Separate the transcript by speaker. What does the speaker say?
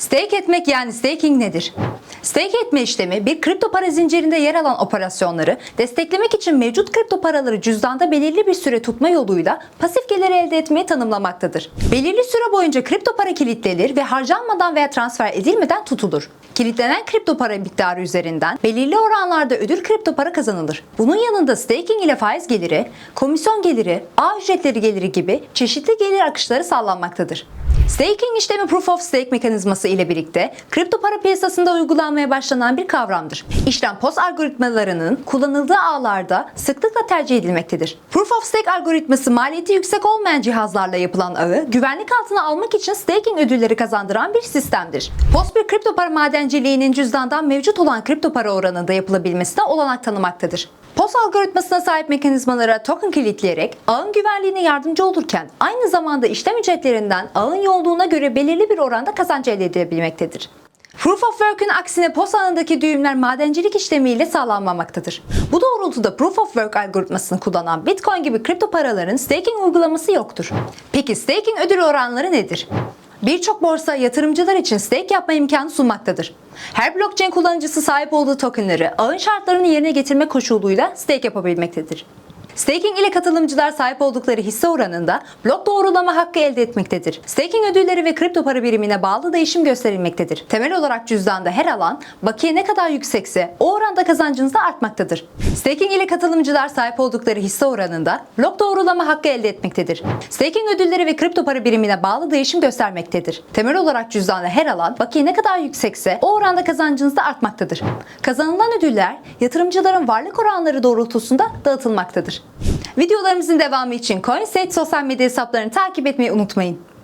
Speaker 1: Stake etmek yani staking nedir? Stake etme işlemi bir kripto para zincirinde yer alan operasyonları desteklemek için mevcut kripto paraları cüzdanda belirli bir süre tutma yoluyla pasif gelir elde etmeyi tanımlamaktadır. Belirli süre boyunca kripto para kilitlenir ve harcanmadan veya transfer edilmeden tutulur. Kilitlenen kripto para miktarı üzerinden belirli oranlarda ödül kripto para kazanılır. Bunun yanında staking ile faiz geliri, komisyon geliri, ağ ücretleri geliri gibi çeşitli gelir akışları sağlanmaktadır. Staking işlemi Proof of Stake mekanizması ile birlikte kripto para piyasasında uygulanmaya başlanan bir kavramdır. İşlem post algoritmalarının kullanıldığı ağlarda sıklıkla tercih edilmektedir. Proof of Stake algoritması maliyeti yüksek olmayan cihazlarla yapılan ağı güvenlik altına almak için staking ödülleri kazandıran bir sistemdir. POS bir kripto para madenciliğinin cüzdandan mevcut olan kripto para oranında yapılabilmesine olanak tanımaktadır. POS algoritmasına sahip mekanizmalara token kilitleyerek ağın güvenliğine yardımcı olurken aynı zamanda işlem ücretlerinden ağın yoğunluğuna göre belirli bir oranda kazanç elde edilebilmektedir. Proof of Work'ün aksine POS ağındaki düğümler madencilik işlemiyle sağlanmamaktadır. Bu doğrultuda Proof of Work algoritmasını kullanan Bitcoin gibi kripto paraların staking uygulaması yoktur. Peki staking ödül oranları nedir? Birçok borsa yatırımcılar için stake yapma imkanı sunmaktadır. Her blockchain kullanıcısı sahip olduğu tokenları ağın şartlarını yerine getirme koşuluyla stake yapabilmektedir. Staking ile katılımcılar sahip oldukları hisse oranında blok doğrulama hakkı elde etmektedir. Staking ödülleri ve kripto para birimine bağlı değişim gösterilmektedir. Temel olarak cüzdanda her alan bakiye ne kadar yüksekse o oranda kazancınız da artmaktadır. Staking ile katılımcılar sahip oldukları hisse oranında blok doğrulama hakkı elde etmektedir. Staking ödülleri ve kripto para birimine bağlı değişim göstermektedir. Temel olarak cüzdanda her alan bakiye ne kadar yüksekse o oranda kazancınız da artmaktadır. Kazanılan ödüller yatırımcıların varlık oranları doğrultusunda dağıtılmaktadır. Videolarımızın devamı için CoinState sosyal medya hesaplarını takip etmeyi unutmayın.